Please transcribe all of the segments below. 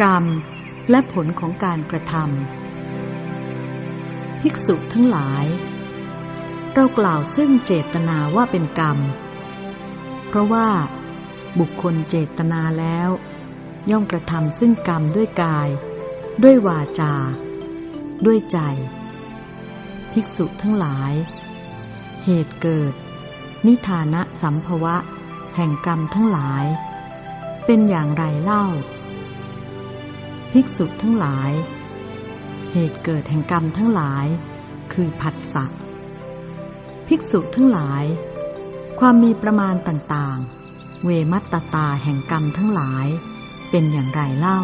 กรรม และผลของการกระทำภิกษุทั้งหลาย เรากล่าวซึ่งเจตนาว่าเป็นกรรม เพราะว่า บุคคลเจตนาแล้ว ย่อมกระทำซึ่งกรรมด้วยกาย ด้วยวาจา ด้วยใจ ภิกษุทั้งหลาย เหตุเกิด นิทานะสัมภวะ แห่งกรรมทั้งหลาย เป็นอย่างไรเล่า ภิกษุทั้งหลาย เหตุเกิดแห่งกรรมทั้งหลาย คือผัสสะภิกษุทั้งหลาย ความมีประมาณต่างๆ เวมัตตตาแห่งกรรมทั้งหลาย เป็นอย่างไรเล่า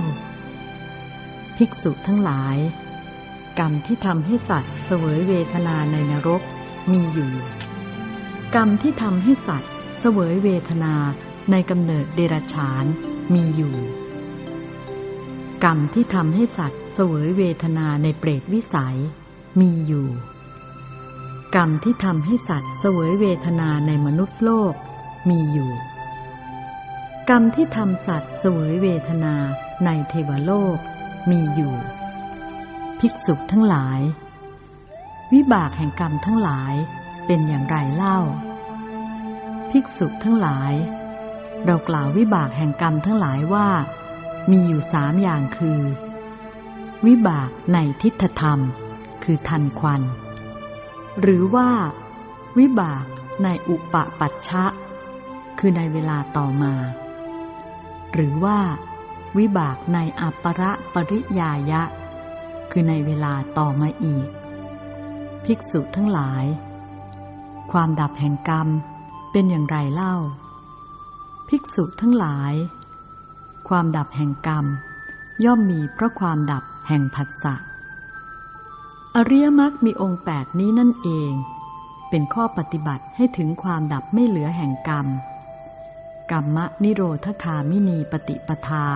ภิกษุทั้งหลาย กรรมที่ทำให้สัตว์เสวยเวทนาในนรกมีอยู่ กรรมที่ทำให้สัตว์เสวยเวทนาในกำเนิดเดรัจฉานมีอยู่ กรรมที่ทำให้สัตว์เสวยเวทนาในเปรตวิสัย มีอยู่ กรรมที่ทำให้สัตว์เสวยเวทนาในมนุษย์โลก มีอยู่ กรรมที่ทำสัตว์เสวยเวทนาในเทวโลก มีอยู่ ภิกษุทั้งหลาย วิบากแห่งกรรมทั้งหลายเป็นอย่างไรเล่า ภิกษุทั้งหลาย เรากล่าววิบากแห่งกรรมทั้งหลายว่า มีอยู่สามอย่างคือ วิบากในทิฏฐธรรม คือทันควัน หรือว่า วิบากในอุปปัชชะ คือในเวลาต่อมา หรือว่า วิบากในอัปประปริยายะ คือในเวลาต่อมาอีก ภิกษุทั้งหลาย ความดับแห่งกรรมเป็นอย่างไรเล่า ภิกษุทั้งหลาย ความดับแห่งกรรม ย่อมมีเพราะความดับแห่งผัสสะ อริยมรรคมีองค์แปดนี้นั่นเอง เป็นข้อปฏิบัติให้ถึงความดับไม่เหลือแห่งกรรม กรรมะนิโรธคามินีปฏิปทา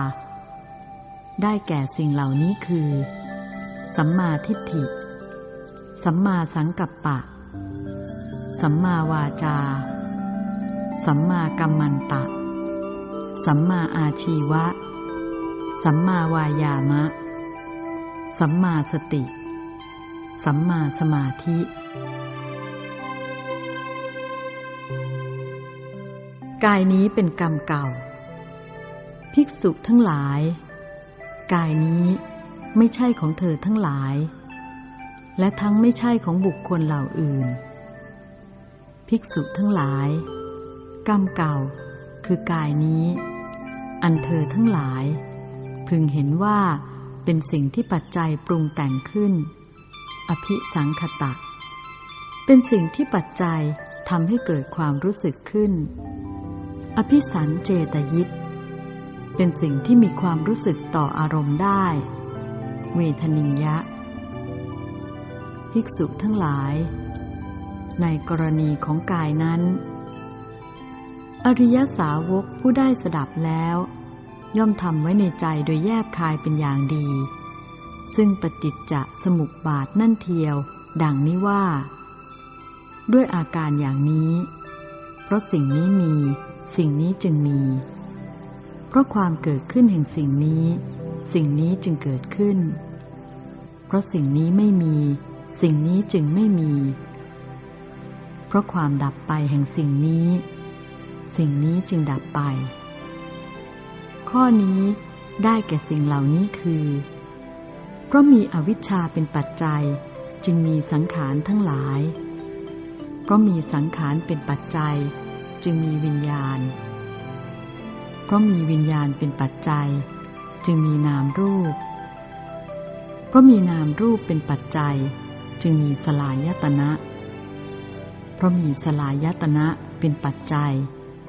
ได้แก่สิ่งเหล่านี้คือ สัมมาทิฏฐิ สัมมาสังกัปปะ สัมมาวาจา สัมมากัมมันตะ สัมมาอาชีวะ สัมมาวายามะ สัมมาสติ สัมมาสมาธิ กายนี้เป็นกรรมเก่า ภิกษุทั้งหลาย กายนี้ไม่ใช่ของเธอทั้งหลาย และทั้งไม่ใช่ของบุคคลเหล่าอื่น ภิกษุทั้งหลาย กรรมเก่า คือกายนี้ อันเธอทั้งหลาย พึงเห็นว่าเป็นสิ่งที่ปัจจัยปรุงแต่งขึ้น อภิสังขตะ เป็นสิ่งที่ปัจจัยทำให้เกิดความรู้สึกขึ้น อภิสันเจตยิต เป็นสิ่งที่มีความรู้สึกต่ออารมณ์ได้ เวทนียะ ภิกษุทั้งหลาย ในกรณีของกายนั้น อริยสาวกผู้ได้สดับแล้ว ย่อมทำไว้ในใจโดยแยบคายเป็นอย่างดี ซึ่งปฏิจจสมุปบาทนั่นเทียว ดังนี้ว่า ด้วยอาการอย่างนี้ เพราะสิ่งนี้มีสิ่งนี้จึงมี เพราะความเกิดขึ้นแห่งสิ่งนี้ สิ่งนี้จึงเกิดขึ้น เพราะสิ่งนี้ไม่มี สิ่งนี้จึงไม่มี เพราะความดับไปแห่งสิ่งนี้ สิ่งนี้จึงดับไป ข้อนี้ได้แก่สิ่งเหล่านี้คือ เพราะมีอวิชชาเป็นปัจจัยจึงมีสังขารทั้งหลาย เพราะมีสังขารเป็นปัจจัย จึงมีวิญญาณ เพราะมีวิญญาณเป็นปัจจัย จึงมีนามรูป เพราะมีนามรูปเป็นปัจจัย จึงมีสลายตนะ เพราะมีสลายตนะเป็นปัจจัย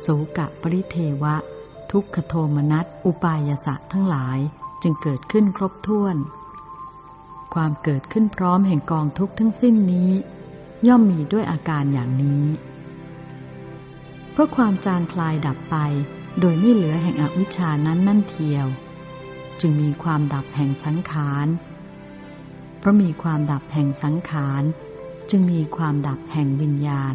โสกะปริเทวะ ทุกขโทมนัสอุปายสะทั้งหลายจึงเกิดขึ้นครบถ้วน ความเกิดขึ้นพร้อมแห่งกองทุกข์ทั้งสิ้นนี้ ย่อมมีด้วยอาการอย่างนี้ เพราะความจางคลายดับไป โดยไม่เหลือแห่งอวิชชานั้นนั่นเทียว จึงมีความดับแห่งสังขาร เพราะมีความดับแห่งสังขาร จึงมีความดับแห่งวิญญาณ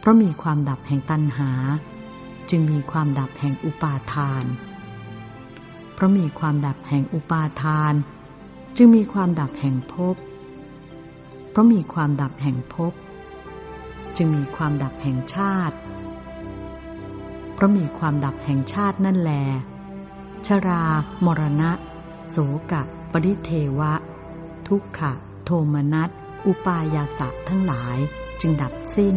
เพราะมีความดับแห่งตัณหา จึงมีความดับแห่งอุปาทาน เพราะมีความดับแห่งอุปาทาน จึงมีความดับแห่งภพ เพราะมีความดับแห่งภพ จึงมีความดับแห่งชาติ เพราะมีความดับแห่งชาตินั่นแล ชรา มรณะ โสกะ ปริเทวะ ทุกขะ โทมนัส อุปายาสะทั้งหลายจึงดับสิ้น